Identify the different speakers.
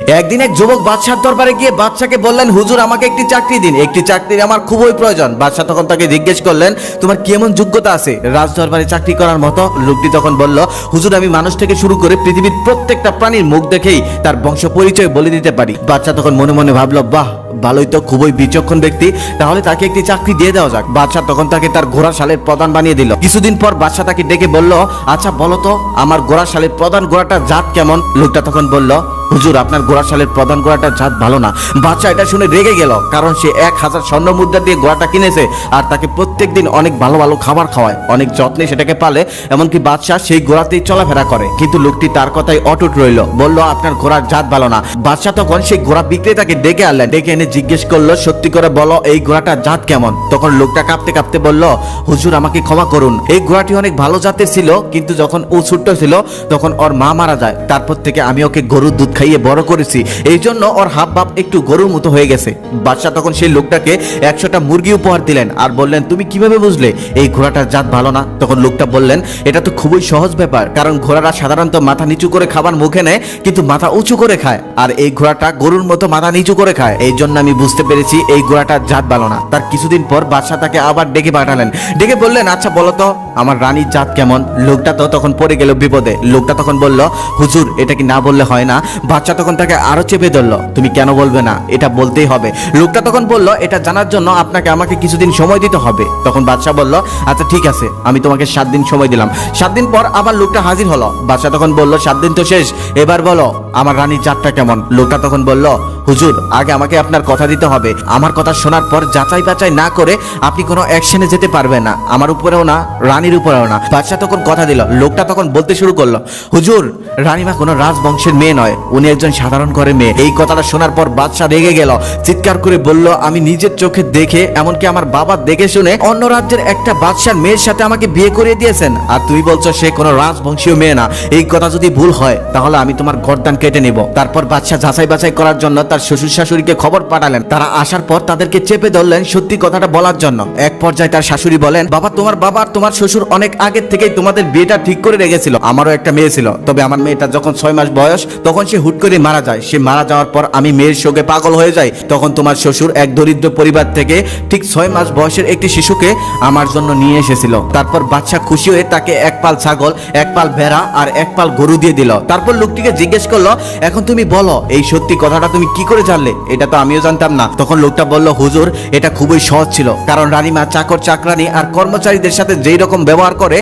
Speaker 1: একদিন এক যুবক বাদশার দরবারে গিয়ে বাদশাকে বললেন, হুজুর, আমাকে একটি চাকরি দিন। একটি চাকরির আমার খুবই প্রয়োজন। বাদশাহ তখন তাকে জিজ্ঞেস করলেন, তোমার কেমন যোগ্যতা আছে? রাজ দরবারে চাকরি করার মতো লোকটি তখন বলল, হুজুর, আমি মানুষ থেকে শুরু করে পৃথিবীর প্রত্যেকটা প্রাণীর মুখ দেখেই তার বংশ পরিচয় বলে দিতে পারি। বাচ্চা তখন মনে মনে ভাবলো, বাহ, ভালোই তো, খুবই বিচক্ষণ ব্যক্তি। তাহলে তাকে একটি চাকরি দিয়ে দেওয়া যাক। বাদশাহ তখন তাকে তার ঘোড়া শালের প্রধান বানিয়ে দিল। কিছুদিন পর বাদশাহ তাকে ডেকে বলল আচ্ছা বলো তো, আমার ঘোড়া শালের প্রধান ঘোড়াটার জাত কেমন? লোকটা তখন বলল হুজুর, আপনার গোড়া শালের প্রধান গোড়াটা জাত ভালো না। বাচ্চা এটা শুনে রেগে গেল, কারণ সে এক হাজার স্বর্ণ মুদ্রা দিয়ে গোড়াটা কিনেছে আর তাকে প্রত্যেকদিন অনেক ভালো ভালো খাবার খাওয়ায়, অনেক যত্নে সেটাকে পালে, এমনকি বাদশাহ সেই ঘোড়াতেই চলাফেরা করে। কিন্তু লোকটি তার কথাই অটুট রইল, বলল, আপনার ঘোড়ার জাত ভালো না। বাদশাহ তখন সেই ঘোড়া বিক্রেতাকে ডেকে আনলেন। ডেকে এনে জিজ্ঞেস করল, সত্যি করে বলো, এই ঘোড়াটার জাত কেমন? তখন লোকটা কাঁপতে কাঁপতে বলল, হুজুর, আমাকে ক্ষমা করুন। এই ঘোড়াটি অনেক ভালো জাতের ছিল, কিন্তু যখন ও ছোট্ট ছিল, তখন ওর মা মারা যায়। তারপর থেকে আমি ওকে গরুর দুধ খাইয়ে বড় করেছি। এই জন্য ওর হাব ভাব একটু গরুর মতো হয়ে গেছে। বাদশাহ তখন সেই লোকটাকে একশোটা মুরগি উপহার দিলেন আর বললেন, তুমি কীভাবে বুঝলে? এই ঘোড়াটার জাত ভালো না? তখন লোকটা বললেন, এটা তো খুবই সহজ ব্যাপার। কারণ ঘোড়ারা সাধারণত মাথা নিচু করে খাবার মুখে নেয়, কিন্তু মাথা উঁচু করে খায়। আর এই ঘোড়াটা গরুর মতো মাথা নিচু করে খায়। এই জন্য আমি বুঝতে পেরেছি এই ঘোড়াটার জাত ভালো না। তার কিছুদিন পর বাদশাহ তাকে আবার ডেকে পাঠালেন। ডেকে বললেন আচ্ছা বলো তো, আমার রানীর জাত কেমন? লোকটা তো তখন পড়ে গেল বিপদে। লোকটা তখন বলল, হুজুর, এটা কি না বললে হয় না? বাচ্চা তখন তাকে আরও চেপে ধরলো, তুমি কেন বলবে না? এটা বলতেই হবে। লোকটা তখন বলল, এটা জানার জন্য আপনাকে আমাকে কিছুদিন সময় দিতে হবে। তখন বাদশাহ বলল আচ্ছা ঠিক আছে, আমি তোমাকে সাত দিন সময় দিলাম। সাত দিন পর আবার লোকটা হাজির হলো। বাদশাহ তখন বলল, সাত দিন তো শেষ, এবার বলো, আমার রানীর জাতটা কেমন? লোকটা তখন বলল হুজুর, আগে আমাকে আপনার কথা দিতে হবে। আমার কথা শোনার পর যাচাই বাছাই না করে আপনি কোনো অ্যাকশনে যেতে পারবেন না। আমার উপরেও না, রানীর উপরেও না। বাদশাহ তখন কথা দিল, লোকটা তখন বলতে শুরু করল, হুজুর, রানীমা কোনো রাজবংশের মেয়ে নয়, উনি একজন সাধারণ ঘরের মেয়ে। এই কথাটা শোনার পর বাদশাহ রেগে গেল, চিৎকার করে বলল, আমি নিজের চোখে দেখে, এমনকি আমার বাবা দেখে শুনে অন্য রাজ্যের একটা বাদশার মেয়ের সাথে আমাকে বিয়ে করিয়ে দিয়েছেন। আর তুই বলছো সে কোনো রাজবংশীয় মেয়ে না। এই কথা যদি ভুল হয়, তাহলে আমি তোমার গর্দান কেটে নেব। তারপর বাদশাহ যাচাই বাছাই করার জন্য তার শ্বশুর শাশুড়িকে খবর পাঠালেন। তারা আসার পর তাদেরকে চেপে ধরলেন সত্যি কথাটা বলার জন্য। এক পর্যায়ে তার শাশুড়ি বলেন, বাবা, তোমার বাবা তোমার শ্বশুর অনেক আগের থেকেই তোমাদের বিয়েটা ঠিক করে রেখেছিল। আমারও একটা মেয়ে ছিল। তবে আমার মেয়েটা যখন ছয় মাস বয়স, তখন সে হুট করে মারা যায়। সে মারা যাওয়ার পর আমি মেয়ের শোকে পাগল হয়ে যাই। তখন তোমার শ্বশুর এক দরিদ্র পরিবার থেকে ঠিক ছয় মাস বয়সের একটি শিশুকে আমার জন্য নিয়ে এসেছিল। তারপর বাচ্চা খুশি হয়ে তাকে এক পাল ছাগল, এক পাল ভেড়া আর এক পাল গরু দিয়ে দিল। তারপর লোকটিকে জিজ্ঞেস করল, এখন তুমি বলো, এই সত্যি কথাটা তুমি করে জানলে? এটা তো আমিও জানতাম না। তখন লোকটা বলল, হুজুর, এটা খুবই সহজ ছিল। কারণ রানীমা চাকর চাকরানি আর কর্মচারীদের সাথে যেই রকম ব্যবহার করে